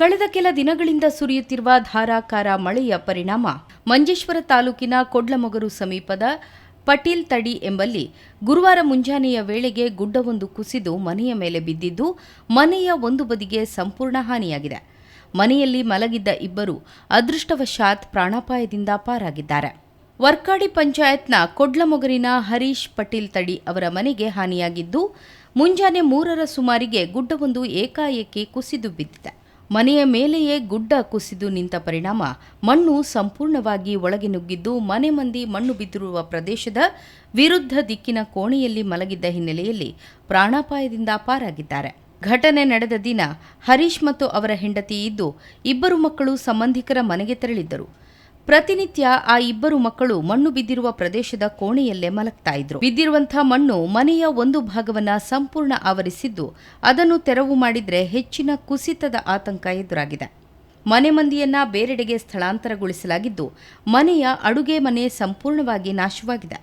ಕಳೆದ ಕೆಲ ದಿನಗಳಿಂದ ಸುರಿಯುತ್ತಿರುವ ಧಾರಾಕಾರ ಮಳೆಯ ಪರಿಣಾಮ ಮಂಜೇಶ್ವರ ತಾಲೂಕಿನ ಕೊಡ್ಲಮೊಗರು ಸಮೀಪದ ಪಟೀಲ್ ತಡಿ ಎಂಬಲ್ಲಿ ಗುರುವಾರ ಮುಂಜಾನೆಯ ವೇಳೆಗೆ ಗುಡ್ಡವೊಂದು ಕುಸಿದು ಮನೆಯ ಮೇಲೆ ಬಿದ್ದಿದ್ದು, ಮನೆಯ ಒಂದು ಬದಿಗೆ ಸಂಪೂರ್ಣ ಹಾನಿಯಾಗಿದೆ. ಮನೆಯಲ್ಲಿ ಮಲಗಿದ್ದ ಇಬ್ಬರು ಅದೃಷ್ಟವಶಾತ್ ಪ್ರಾಣಾಪಾಯದಿಂದ ಪಾರಾಗಿದ್ದಾರೆ. ವರ್ಕಾಡಿ ಪಂಚಾಯತ್ನ ಕೊಡ್ಲಮೊಗರಿನ ಹರೀಶ್ ಪಟೀಲ್ ತಡಿ ಅವರ ಮನೆಗೆ ಹಾನಿಯಾಗಿದ್ದು, ಮುಂಜಾನೆ ಮೂರರ ಸುಮಾರಿಗೆ ಗುಡ್ಡವೊಂದು ಏಕಾಏಕಿ ಕುಸಿದು ಬಿದ್ದಿದೆ. ಮನೆಯ ಮೇಲೆಯೇ ಗುಡ್ಡ ಕುಸಿದು ನಿಂತ ಪರಿಣಾಮ. ಮಣ್ಣು ಸಂಪೂರ್ಣವಾಗಿ ಒಳಗೆ ನುಗ್ಗಿದ್ದು ಮನೆ ಮಂದಿ ಮಣ್ಣು ಬಿದ್ದಿರುವ ಪ್ರದೇಶದ ವಿರುದ್ಧ ದಿಕ್ಕಿನ ಕೋಣೆಯಲ್ಲಿ ಮಲಗಿದ್ದ ಹಿನ್ನೆಲೆಯಲ್ಲಿ ಪ್ರಾಣಾಪಾಯದಿಂದ ಪಾರಾಗಿದ್ದಾರೆ. ಘಟನೆ ನಡೆದ ದಿನ ಹರೀಶ್ ಮತ್ತು ಅವರ ಹೆಂಡತಿ ಇದ್ದು ಇಬ್ಬರು ಮಕ್ಕಳು ಸಂಬಂಧಿಕರ ಮನೆಗೆ ತೆರಳಿದ್ದರು. ಪ್ರತಿನಿತ್ಯ ಆ ಇಬ್ಬರು ಮಕ್ಕಳು ಮಣ್ಣು ಬಿದ್ದಿರುವ ಪ್ರದೇಶದ ಕೋಣೆಯಲ್ಲೇ ಮಲಗ್ತಾ ಇದ್ರು. ಬಿದ್ದಿರುವಂತಹ ಮಣ್ಣು ಮನೆಯ ಒಂದು ಭಾಗವನ್ನ ಸಂಪೂರ್ಣ ಆವರಿಸಿದ್ದು, ಅದನ್ನು ತೆರವು ಮಾಡಿದ್ರೆ ಹೆಚ್ಚಿನ ಕುಸಿತದ ಆತಂಕ ಎದುರಾಗಿದೆ. ಮನೆ ಮಂದಿಯನ್ನ ಬೇರೆಡೆಗೆ ಸ್ಥಳಾಂತರಗೊಳಿಸಲಾಗಿದ್ದು, ಮನೆಯ ಅಡುಗೆ ಮನೆ ಸಂಪೂರ್ಣವಾಗಿ ನಾಶವಾಗಿದೆ.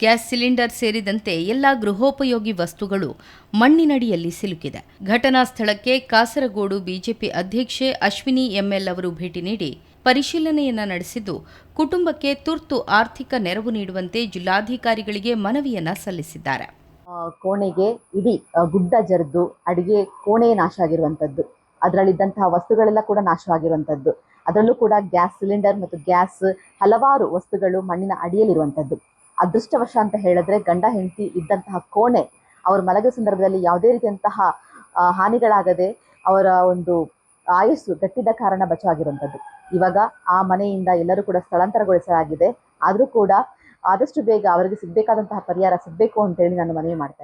ಗ್ಯಾಸ್ ಸಿಲಿಂಡರ್ ಸೇರಿದಂತೆ ಎಲ್ಲ ಗೃಹೋಪಯೋಗಿ ವಸ್ತುಗಳು ಮಣ್ಣಿನಡಿಯಲ್ಲಿ ಸಿಲುಕಿದೆ. ಘಟನಾ ಸ್ಥಳಕ್ಕೆ ಕಾಸರಗೋಡು ಬಿಜೆಪಿ ಅಧ್ಯಕ್ಷೆ ಅಶ್ವಿನಿ ಎಂಎಲ್ ಅವರು ಭೇಟಿ ನೀಡಿ ಪರಿಶೀಲನೆಯನ್ನ ನಡೆಸಿದ್ದು, ಕುಟುಂಬಕ್ಕೆ ತುರ್ತು ಆರ್ಥಿಕ ನೆರವು ನೀಡುವಂತೆ ಜಿಲ್ಲಾಧಿಕಾರಿಗಳಿಗೆ ಮನವಿಯನ್ನ ಸಲ್ಲಿಸಿದ್ದಾರೆ. ಕೋಣೆಗೆ ಇಡೀ ಗುಡ್ಡ ಜರಿದು ಅಡಿಗೆ ಕೋಣೆ ನಾಶ ಆಗಿರುವಂಥದ್ದು ಅದರಲ್ಲಿದ್ದಂತಹ ವಸ್ತುಗಳೆಲ್ಲ ಕೂಡ ನಾಶವಾಗಿರುವಂಥದ್ದು ಅದರಲ್ಲೂ ಕೂಡ ಗ್ಯಾಸ್ ಸಿಲಿಂಡರ್ ಮತ್ತು ಗ್ಯಾಸ್ ಹಲವಾರು ವಸ್ತುಗಳು ಮಣ್ಣಿನ ಅಡಿಯಲ್ಲಿರುವಂಥದ್ದು ಅದೃಷ್ಟವಶ ಅಂತ ಹೇಳಿದ್ರೆ ಗಂಡ, ಹೆಂಡತಿ ಇದ್ದಂತಹ ಕೋಣೆ, ಅವರು ಮಲಗುವ ಸಂದರ್ಭದಲ್ಲಿ ಯಾವುದೇ ರೀತಿಯಂತಹ ಹಾನಿಗಳಾಗದೆ ಅವರ ಒಂದು ಆಯಸ್ಸು ಗಟ್ಟಿದ ಕಾರಣ ಬಚಾಗಿರುವಂಥದ್ದು. ಇವಾಗ ಆ ಮನೆಯಿಂದ ಎಲ್ಲರೂ ಕೂಡ ಸ್ಥಳಾಂತರಗೊಳಿಸಲಾಗಿದೆ. ಆದರೂ ಕೂಡ ಆದಷ್ಟು ಬೇಗ ಅವರಿಗೆ ಸಿಗಬೇಕಾದಂತಹ ಪರಿಹಾರ ಸಿಗಬೇಕು ಅಂತೇಳಿ ನಾನು ಮನವಿ ಮಾಡ್ತೇನೆ